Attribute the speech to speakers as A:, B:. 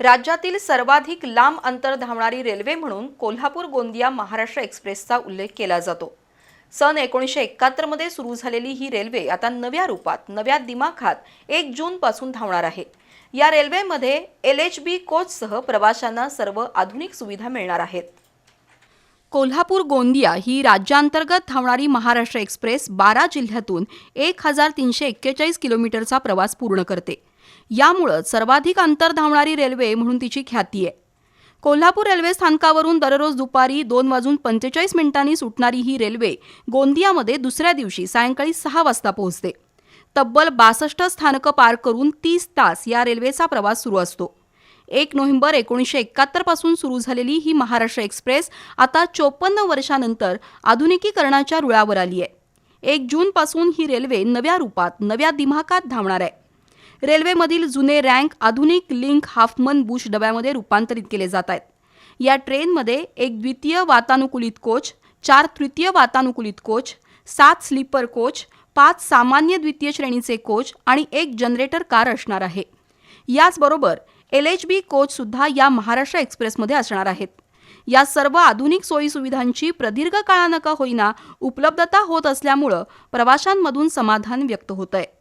A: राज्यातील सर्वाधिक लांब अंतर धावणारी रेल्वे म्हणून कोल्हापूर गोंदिया महाराष्ट्र एक्सप्रेसचा उल्लेख केला जातो. सन एकोणीसशे एकाहत्तरमध्ये सुरू झालेली ही रेल्वे आता नव्या रूपात नव्या दिमाखात एक जूनपासून धावणार आहे. या रेल्वेमध्ये एल एच बी कोचसह प्रवाशांना सर्व आधुनिक सुविधा मिळणार आहेत. कोल्हापूर गोंदिया ही राज्यांतर्गत धावणारी महाराष्ट्र एक्सप्रेस बारा जिल्ह्यातून एक हजार तीनशे एक्केचाळीस किलोमीटरचा प्रवास पूर्ण करते. यामुळं सर्वाधिक अंतर धावणारी रेल्वे म्हणून तिची ख्याती आहे. कोल्हापूर रेल्वे स्थानकावरून दररोज दुपारी दोन वाजून पंचेचाळीस मिनिटांनी सुटणारी ही रेल्वे गोंदियामध्ये दुसऱ्या दिवशी सायंकाळी सहा वाजता पोहोचते. तब्बल बासष्ट स्थानकं पार करून तीस तास या रेल्वेचा प्रवास सुरू असतो. एक नोव्हेंबर एकोणीसशे एकाहत्तरपासून सुरू झालेली ही महाराष्ट्र एक्सप्रेस आता चोपन्न वर्षानंतर आधुनिकीकरणाच्या रुळावर आली आहे. एक जूनपासून ही रेल्वे नव्या रूपात नव्या दिमाखात धावणार आहे. रेल्वेमधील जुने रँक आधुनिक लिंक हाफमन बुश डब्यामध्ये रूपांतरित केले जात आहेत. या ट्रेनमध्ये एक द्वितीय वातानुकूलित कोच चार तृतीय वातानुकूलित कोच सात स्लीपर कोच पाच सामान्य द्वितीय श्रेणीचे कोच आणि एक जनरेटर कार असणार आहे. याचबरोबर एल एच बी कोचसुद्धा या महाराष्ट्र एक्सप्रेसमध्ये असणार आहेत. या सर्व आधुनिक सोयीसुविधांची प्रदीर्घ काळानका होईना उपलब्धता होत असल्यामुळं प्रवाशांमधून समाधान व्यक्त होत आहे